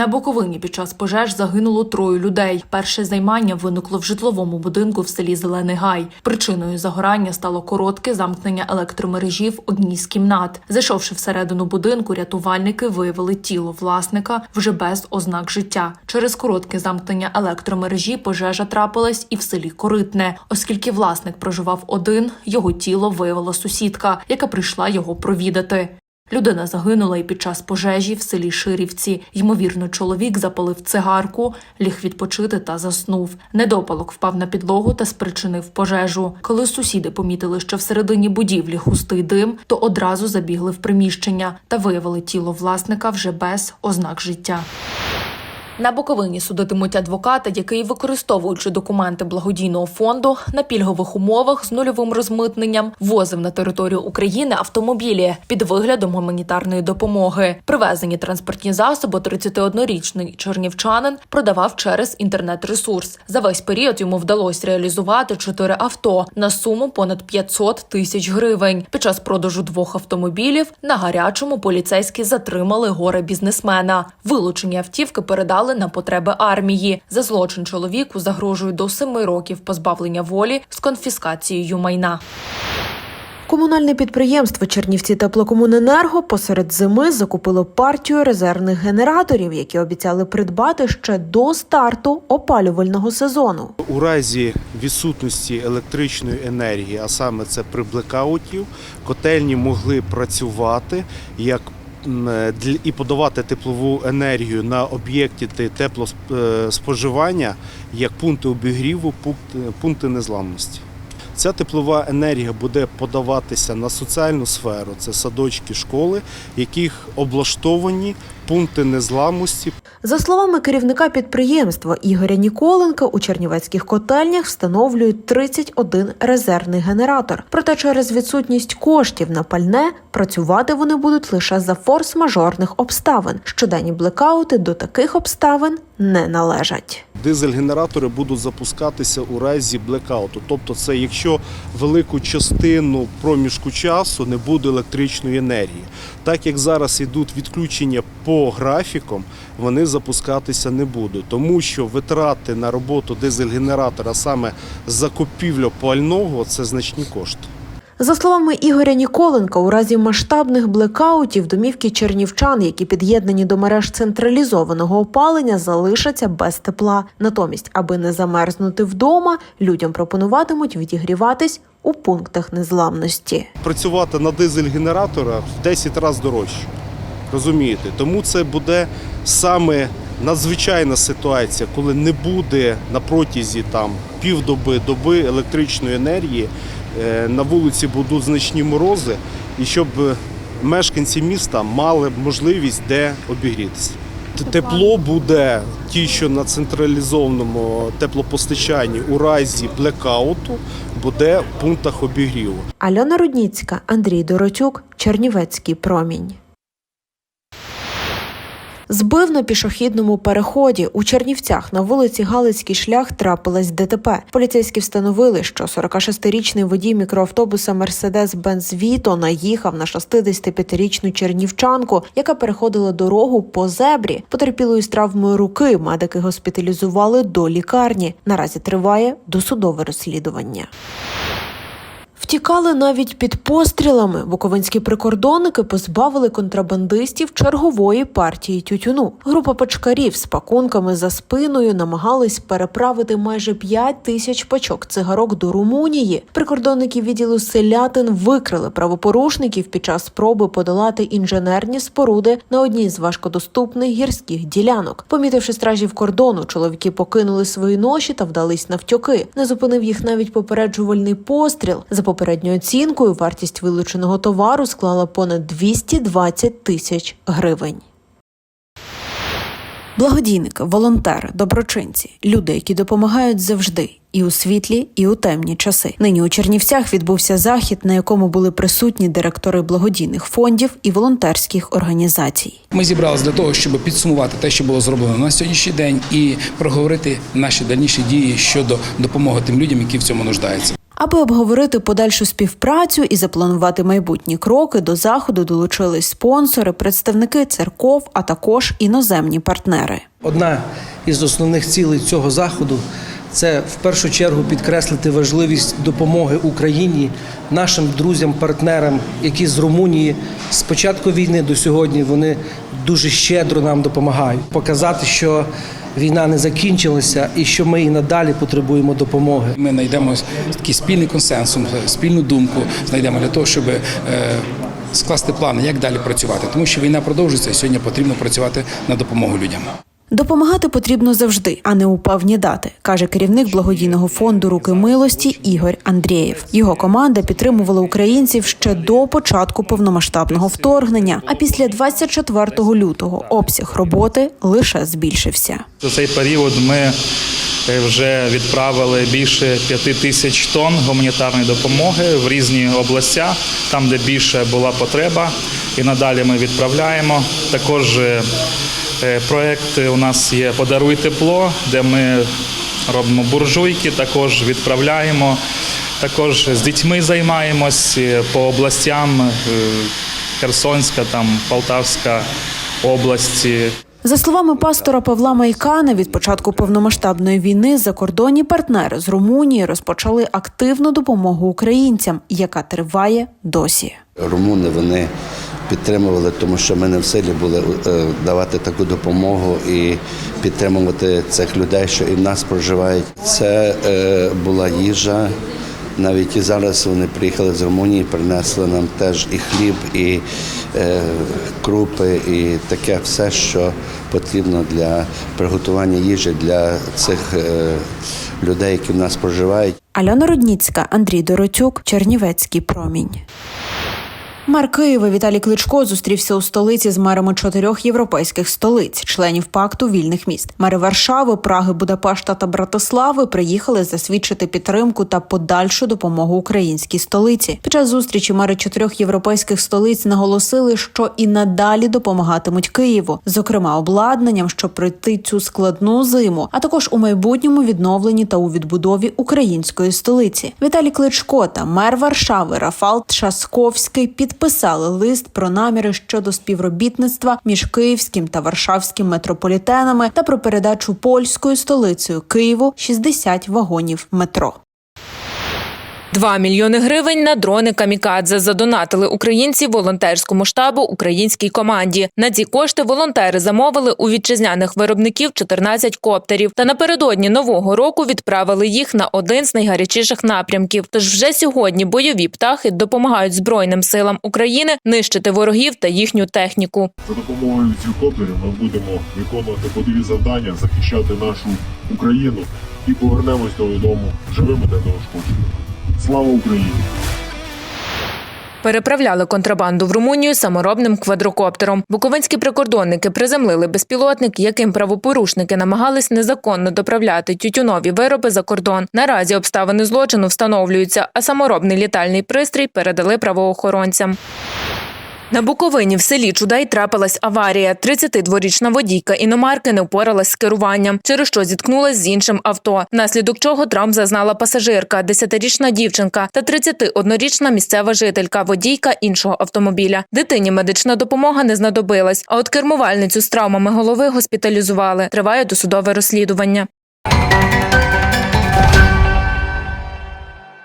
На Буковині під час пожеж загинуло троє людей. Перше займання виникло в житловому будинку в селі Зелений Гай. Причиною загорання стало коротке замкнення електромережі в одній з кімнат. Зайшовши всередину будинку, рятувальники виявили тіло власника вже без ознак життя. Через коротке замкнення електромережі пожежа трапилась і в селі Коритне, оскільки власник проживав один, його тіло виявила сусідка, яка прийшла його провідати. Людина загинула і під час пожежі в селі Ширівці. Ймовірно, чоловік запалив цигарку, ліг відпочити та заснув. Недопалок впав на підлогу та спричинив пожежу. Коли сусіди помітили, що всередині будівлі густий дим, то одразу забігли в приміщення та виявили тіло власника вже без ознак життя. На Буковині судитимуть адвоката, який, використовуючи документи благодійного фонду на пільгових умовах з нульовим розмитненням, возив на територію України автомобілі під виглядом гуманітарної допомоги. Привезені транспортні засоби 31-річний чернівчанин продавав через інтернет-ресурс. За весь період йому вдалося реалізувати чотири авто на суму понад 500 тисяч гривень. Під час продажу двох автомобілів на гарячому поліцейські затримали горе бізнесмена. Вилучені автівки передали на потреби армії. За злочин чоловіку загрожують до семи років позбавлення волі з конфіскацією майна. Комунальне підприємство Чернівці теплокомуненерго посеред зими закупило партію резервних генераторів, які обіцяли придбати ще до старту опалювального сезону. У разі відсутності електричної енергії, а саме це при блекаутів, котельні могли працювати як і подавати теплову енергію на об'єкті теплоспоживання як пункти обігріву, пункти- незламності. Ця теплова енергія буде подаватися на соціальну сферу, це садочки, школи, яких облаштовані пункти незламності За словами керівника підприємства Ігоря Ніколенка, у чернівецьких котельнях встановлюють 31 резервний генератор. Проте через відсутність коштів на пальне працювати вони будуть лише за форс-мажорних обставин. Щоденні блекаути до таких обставин не належать. Дизель-генератори будуть запускатися у разі блекауту. Тобто, це якщо велику частину проміжку часу не буде електричної енергії. Так як зараз йдуть відключення по графікам, вони запускатися не будуть, тому що витрати на роботу дизель-генератора, саме закупівля пального, це значні кошти. За словами Ігоря Ніколенка, у разі масштабних блекаутів домівки чернівчан, які під'єднані до мереж централізованого опалення, залишаться без тепла. Натомість, аби не замерзнути вдома, людям пропонуватимуть відігріватись у пунктах незламності. працювати на дизель-генераторах в 10 разів дорожче. Розумієте? Тому це буде саме надзвичайна ситуація, коли не буде на протязі там півдоби доби електричної енергії. е, На вулиці будуть значні морози, і щоб мешканці міста мали можливість де обігрітися. Тепло буде ті, що на централізованому теплопостачанні у разі блекауту буде в пунктах обігріву. Альона Рудніцька, Андрій Доротюк, Чернівецький промінь. Збив на пішохідному переході у Чернівцях на вулиці Галицький шлях трапилась ДТП. Поліцейські встановили, що 46-річний водій мікроавтобуса Мерседес Бенз Віто наїхав на 65-річну чернівчанку, яка переходила дорогу по зебрі. Потерпілою з травмою руки медики госпіталізували до лікарні. Наразі триває досудове розслідування. Втікали навіть під пострілами. Буковинські прикордонники позбавили контрабандистів чергової партії тютюну. Група пачкарів з пакунками за спиною намагались переправити майже 5 тисяч пачок цигарок до Румунії. Прикордонники відділу селятин викрили правопорушників під час спроби подолати інженерні споруди на одній з важкодоступних гірських ділянок. Помітивши стражів кордону, чоловіки покинули свої ноші та вдались навтьоки. Не зупинив їх навіть попереджувальний постріл. За попередньою оцінкою, вартість вилученого товару склала понад 220 тисяч гривень. Благодійники, волонтери, доброчинці, люди, які допомагають завжди. І у світлі, і у темні часи. Нині у Чернівцях відбувся захід, на якому були присутні директори благодійних фондів і волонтерських організацій. Ми зібралися для того, щоб підсумувати те, що було зроблено на сьогоднішній день, і проговорити наші дальніші дії щодо допомоги тим людям, які в цьому нуждаються. Аби обговорити подальшу співпрацю і запланувати майбутні кроки, до заходу долучились спонсори, представники церков, а також іноземні партнери. Одна із основних цілей цього заходу це в першу чергу підкреслити важливість допомоги Україні, нашим друзям, партнерам, які з Румунії з початку війни до сьогодні вони дуже щедро нам допомагають. Показати, що війна не закінчилася і що ми і надалі потребуємо допомоги. Ми знайдемо такий спільний консенсус, спільну думку знайдемо для того, щоб е, скласти плани, як далі працювати. Тому що війна продовжується, і сьогодні потрібно працювати на допомогу людям. Допомагати потрібно завжди, а не у певні дати, каже керівник благодійного фонду Руки милості Ігор Андрієв. Його команда підтримувала українців ще до початку повномасштабного вторгнення. А після 24 лютого обсяг роботи лише збільшився. За цей період ми е, вже відправили більше п'яти тисяч тонн гуманітарної допомоги в різні областя, там, де більше була потреба. І надалі ми відправляємо. Також е, проект у нас є Подаруй тепло, де ми робимо буржуйки, також відправляємо. Також з дітьми займаємось е, по областям е, Херсонська, там Полтавська області. За словами пастора Павла Майкана, від початку повномасштабної війни закордонні партнери з Румунії розпочали активну допомогу українцям, яка триває досі. Румуни вони підтримували, тому що ми не в силі були е, давати таку допомогу і підтримувати цих людей, що і в нас проживають. Це е, була їжа. Навіть і зараз вони приїхали з Румунії, принесли нам теж і хліб, і е, крупи, і таке все, що потрібно для приготування їжі для цих е, людей, які в нас проживають. Альона Рудніцька, Андрій Доротюк, Чернівецький промінь. Мер Києва Віталій Кличко зустрівся у столиці з мерами чотирьох європейських столиць, членів пакту вільних міст. Мери Варшави, Праги, Будапешта та Братислави приїхали засвідчити підтримку та подальшу допомогу українській столиці. Під час зустрічі мери чотирьох європейських столиць наголосили, що і надалі допомагатимуть Києву, зокрема обладнанням, щоб пройти цю складну зиму, а також у майбутньому відновленні та у відбудові української столиці. Віталій Кличко та мер Варшави Рафал Трашковський підписали лист про наміри щодо співробітництва між київським та варшавським метрополітенами та про передачу польською столицею Києву 60 вагонів метро. 2 мільйони гривень на дрони камікадзе задонатили українці волонтерському штабу українській команді. На ці кошти волонтери замовили у вітчизняних виробників 14 коптерів. Та напередодні нового року відправили їх на один з найгарячіших напрямків. Тож вже сьогодні бойові птахи допомагають збройним силам України нищити ворогів та їхню техніку. За допомогою цих коптерів ми будемо виконувати бойові завдання, захищати нашу Україну і повернемось додому живими та неушкодженими. Слава Україні! Переправляли контрабанду в Румунію саморобним квадрокоптером. Буковинські прикордонники приземлили безпілотник, яким правопорушники намагались незаконно доправляти тютюнові вироби за кордон. Наразі обставини злочину встановлюються, а саморобний літальний пристрій передали правоохоронцям. На Буковині в селі Чудай трапилась аварія. 32-річна водійка іномарки не впоралась з керуванням, через що зіткнулась з іншим авто. Внаслідок чого травм зазнала пасажирка, 10-річна дівчинка та 31-річна місцева жителька, водійка іншого автомобіля. Дитині медична допомога не знадобилась. А от кермувальницю з травмами голови госпіталізували. Триває досудове розслідування.